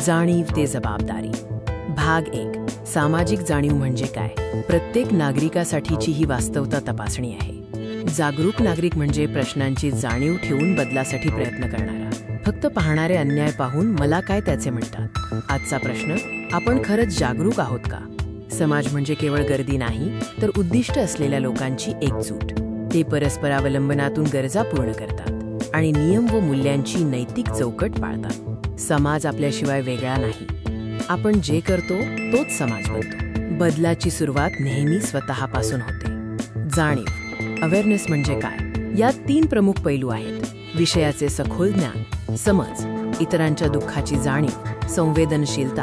जाणीव ते जबाबदारी. भाग एक. सामाजिक जाणीव म्हणजे काय? प्रत्येक नागरिकासाठीची ही वास्तवता तपासणी आहे. जागरूक नागरिक म्हणजे प्रश्नांची जाणीव ठेवून बदलासाठी प्रयत्न करणारा. फक्त पाहणारे अन्याय पाहून मला काय त्याचे म्हणतात? आजचा प्रश्न आपण खरंच जागरूक आहोत का? समाज म्हणजे केवळ गर्दी नाही तर उद्दिष्ट असलेल्या लोकांची एकजूट. ते परस्परावलंबनातून गरजा पूर्ण करतात आणि नियम व मूल्यांची नैतिक चौकट पाळतात. समाज आपल्याशिवाय वेगळा नाही. आपण जे करतो तोच समाज बनतो. बदलाची सुरुवात नेहमी स्वतःपासून होते. जाणीव अवेअरनेस म्हणजे काय? यात तीन प्रमुख पैलू आहेत. विषयाचे सखोल ज्ञान समज इतरांच्या दुःखाची जाणीव संवेदनशीलता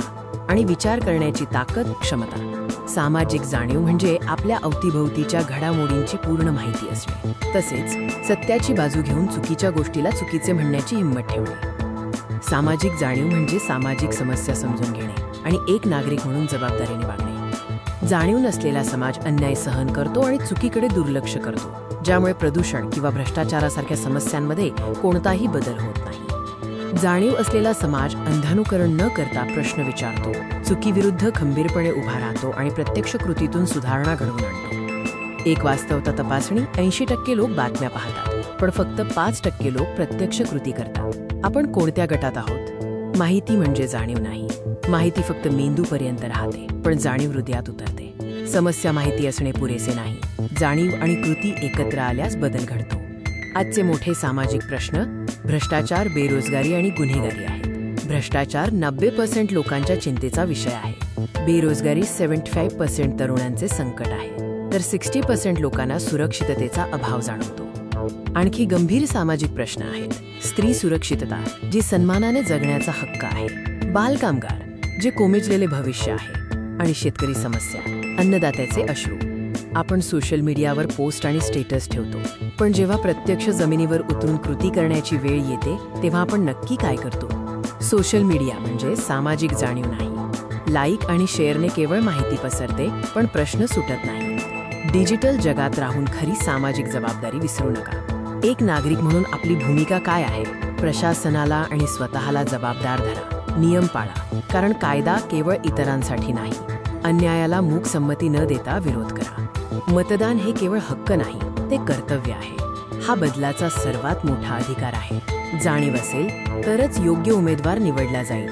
आणि विचार करण्याची ताकद क्षमता. सामाजिक जाणीव म्हणजे आपल्या अवतीभोवतीच्या घडामोडींची पूर्ण माहिती असणे. तसेच सत्याची बाजू घेऊन चुकीच्या गोष्टीला चुकीचे म्हणण्याची हिंमत ठेवणे. सामाजिक जाणीव म्हणजे सामाजिक समस्या समजून घेणे आणि एक नागरिक म्हणून जबाबदारीने वागणे. जाणीव नसलेला समाज अन्याय सहन करतो आणि चुकीकडे दुर्लक्ष करतो ज्यामुळे प्रदूषण किंवा भ्रष्टाचारासारख्या समस्यांमध्ये कोणताही बदल होत नाही. जाणीव असलेला समाज अंधानुकरण न करता प्रश्न विचारतो चुकीविरुद्ध खंबीरपणे उभा राहतो आणि प्रत्यक्ष कृतीतून सुधारणा घडवून आणतो. एक वास्तवता तपासणी ऐंशी टक्के लोक बातम्या पाहतात पण फक्त पाच टक्के लोक प्रत्यक्ष कृती करतात. आपण कोणत्या गटात आहोत? माहिती म्हणजे जाणीव नाही. माहिती फक्त मेंदूपर्यंत राहते पण जाणीव हृदयात उतरते. समस्या माहिती असणे पुरेसे नाही. जाणीव आणि कृती एकत्र आल्यास बदल घडतो. आजचे मोठे सामाजिक प्रश्न भ्रष्टाचार बेरोजगारी आणि गुन्हेगारी आहेत. भ्रष्टाचार नब्बे पर्सेंट लोकांच्या चिंतेचा विषय आहे. बेरोजगारी सेव्हन्टी फाईव्ह पर्सेंट तरुणांचे संकट आहे. तर सिक्स्टी पर्सेंट लोकांना सुरक्षिततेचा अभाव जाणवतो. आणखी गंभीर सामाजिक प्रश्न आहेत. स्त्री सुरक्षितता जी सन्मानाने जगण्याचा हक्क आहे. बालकामगार जे कोमेजलेले भविष्य आहे. आणि शेतकरी समस्या अन्नदात्याचे अश्रू. आपण सोशल मीडियावर पोस्ट आणि स्टेटस ठेवतो. पण जेव्हा प्रत्यक्ष जमिनीवर उतरून कृती करण्याची वेळ येते तेव्हा आपण नक्की काय करतो? सोशल मीडिया म्हणजे सामाजिक जाणीव नाही. लाईक आणि शेअरने केवळ माहिती पसरते पण प्रश्न सुटत नाही. डिजिटल जगात राहून खरी सामाजिक जबाबदारी विसरू नका. एक नागरिक म्हणून आपली भूमिका काय आहे? प्रशासनाला आणि स्वतःला जबाबदार धरा. नियम पाळा. कारण कायदा केवळ इतरांसाठी नाही. अन्यायाला मूक संमती न देता विरोध करा. मतदान हे केवळ हक्क नाही ते कर्तव्य आहे. हा बदलाचा सर्वात मोठा अधिकार आहे. जाणीव असेल तरच योग्य उमेदवार निवडला जाईल.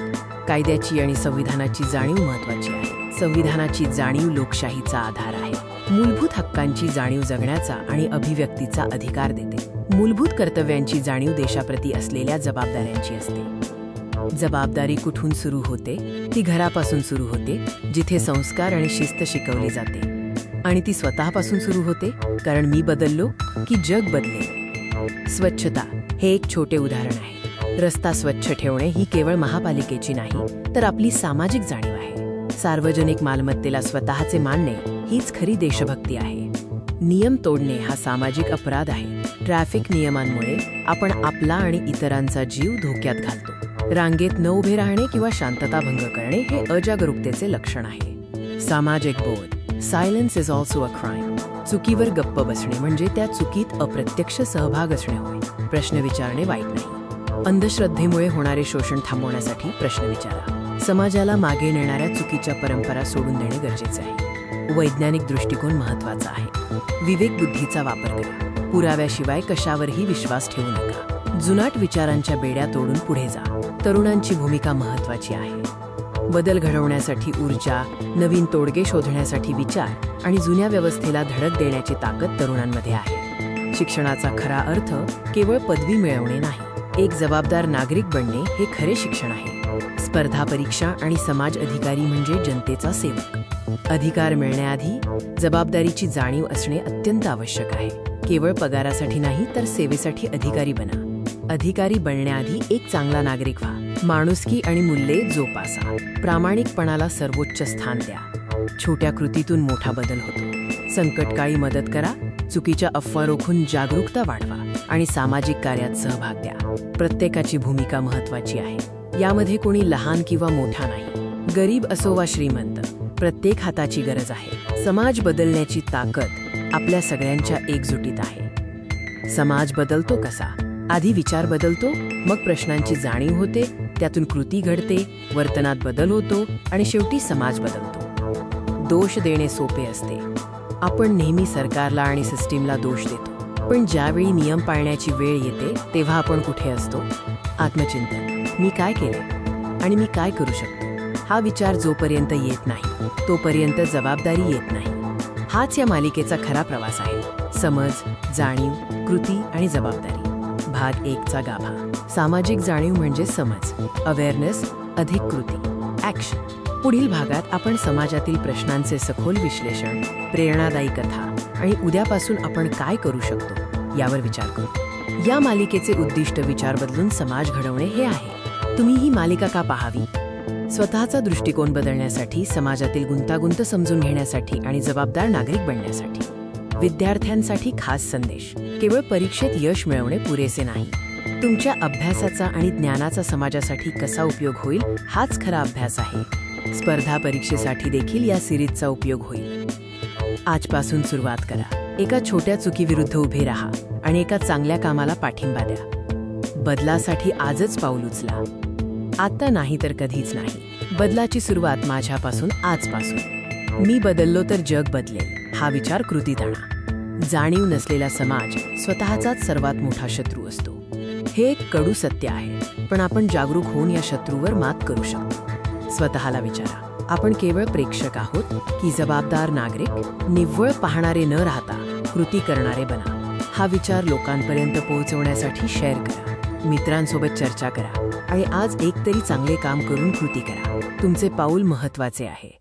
कायद्याची आणि संविधानाची जाणीव महत्वाची आहे. संविधानाची जाणीव लोकशाहीचा आधार आहे. मूलभूत हक्कांची जाणीव जगण्याचा आणि अभिव्यक्तीचा अधिकार देते. मूलभूत कर्तव्यांची जाणीव देशाप्रती असलेल्या जबाबदाऱ्यांची असते. जबाबदारी कुठून सुरू होते? ती घरापासून सुरू होते जिथे संस्कार आणि शिस्त शिकवली जाते. आणि ती स्वतःपासून सुरू होते कारण मी बदललो की जग बदले स्वच्छता हे एक छोटे उदाहरण आहे. रस्ता स्वच्छ ठेवणे ही केवळ महापालिकेची नाही तर आपली सामाजिक जाणीव आहे. सार्वजनिक मालमत्तेला स्वतःचे मानणे हीच खरी देशभक्ती आहे. नियम तोडणे हा सामाजिक अपराध आहे. ट्रॅफिक नियमांमुळे आपण आपला आणि इतरांचा जीव धोक्यात घालतो. रांगेत न उभे राहणे किंवा शांतता भंग करणे हे अजागरूकतेचे लक्षण आहे. सामाजिक बोध silence is also a crime चुकीवर गप्प बसणे म्हणजे त्या चुकीत अप्रत्यक्ष सहभाग असणे होय. प्रश्न विचारणे वाईट नाही. अंधश्रद्धेमुळे होणारे शोषण थांबवण्यासाठी प्रश्न विचारा. समाजाला मागे नेणाऱ्या चुकीच्या परंपरा सोडून देणे गरजेचे आहे. वैज्ञानिक दृष्टिकोन महत्त्वाचा आहे. विवेक बुद्धीचा वापर करा. पुराव्याशिवाय कशावरही विश्वास ठेवू नका. जुनाट विचारांच्या बेड्या तोडून पुढे जा. तरुणांची भूमिका महत्वाची आहे. बदल घडवण्यासाठी ऊर्जा नवीन तोडगे शोधण्यासाठी विचार आणि जुन्या व्यवस्थेला धडक देण्याची ताकद तरुणांमध्ये आहे. शिक्षणाचा खरा अर्थ केवळ पदवी मिळवणे नाही. एक जबाबदार नागरिक बनणे हे खरे शिक्षण आहे. स्पर्धा परीक्षा आणि समाज अधिकारी म्हणजे जनतेचा सेवक. अधिकार मिळण्याआधी जबाबदारीची जाणीव असणे अत्यंत आवश्यक आहे. केवळ पगारासाठी नाही तर सेवेसाठी अधिकारी बना. अधिकारी बनण्याआधी एक चांगला नागरिक व्हा. माणुसकी आणि मूल्ये जोपासा. प्रामाणिकपणाला सर्वोच्च स्थान द्या. छोट्या कृतीतून मोठा बदल होतो. संकटकाळी मदत करा. चुकीच्या अफवा रोखून जागरूकता वाढवा आणि सामाजिक कार्यात सहभाग द्या. प्रत्येकाची भूमिका महत्वाची आहे. यामध्ये कोणी लहान किंवा मोठा नाही. गरीब असो वा श्रीमंत प्रत्येक हाताची गरज आहे. समाज बदलण्याची ताकद आपल्या सगळ्यांच्या एकजुटीत आहे. समाज बदलतो कसा? आधी विचार बदलतो मग प्रश्नांची जाणीव होते त्यातून कृती घडते वर्तनात बदल होतो आणि शेवटी समाज बदलतो. दोष देणे सोपे असते. आपण नेहमी सरकारला आणि सिस्टीमला दोष देतो. पण ज्यावेळी नियम पाळण्याची वेळ येते तेव्हा आपण कुठे असतो? आत्मचिंतन. मी काय केले? आणि मी काय करू शकतो? हा विचार जोपर्यंत येत नाही तोपर्यंत जबाबदारी येत नाही. हाच या मालिकेचा खरा प्रवास आहे. समज जाणीव कृती आणि जबाबदारी. भाग एकचा गाभा. सामाजिक जाणीव म्हणजे समज. अवेअरनेस अधिक कृती ॲक्शन पुढील भागात आपण समाजातील प्रश्नांचे सखोल विश्लेषण प्रेरणादायी कथा आणि उद्यापासून आपण काय करू शकतो यावर विचार करू. या मालिकेचे उद्दिष्ट विचार बदलून समाज घडवणे हे आहे. तुम्ही ही मालिका का पाहावी? स्वतःचा दृष्टिकोन बदलण्यासाठी समाजातील गुंतागुंत समजून घेण्यासाठी आणि जबाबदार नागरिक बनण्यासाठी. विद्यार्थ्यांसाठी खास संदेश. केवळ परीक्षेत यश मिळवणे पुरेसे नाही. तुमच्या अभ्यासाचा आणि ज्ञानाचा समाजासाठी कसा उपयोग होईल हाच खरा अभ्यास आहे. स्पर्धा परीक्षेसाठी देखील या सिरीजचा उपयोग होईल. आजपासून सुरुवात करा. एका छोट्या चुकीविरुद्ध उभे राहा आणि एका चांगल्या कामाला पाठिंबा द्या. बदलासाठी आजच पाऊल उचला. आता नाही तर कधीच नाही. बदलाची सुरुवात माझ्यापासून आजपासून. मी बदललो तर जग बदलेल हा विचार कृतीत आणा जाणीव नसलेला समाज स्वतःचाच सर्वात मोठा शत्रू असतो. हे एक कडू सत्य आहे पण आपण जागरूक होऊन या शत्रूवर मात करू शकतो. स्वतःला विचारा आपण केवळ प्रेक्षक आहोत की जबाबदार नागरिक? निव्वळ पाहणारे न राहता कृती करणारे बना. हा विचार लोकांपर्यंत पोहोचवण्यासाठी शेअर करा. मित्रांसोबत चर्चा करा. आणि आज एकतरी चांगले काम करून कृती करा. तुमचे पाऊल महत्त्वाचे आहे.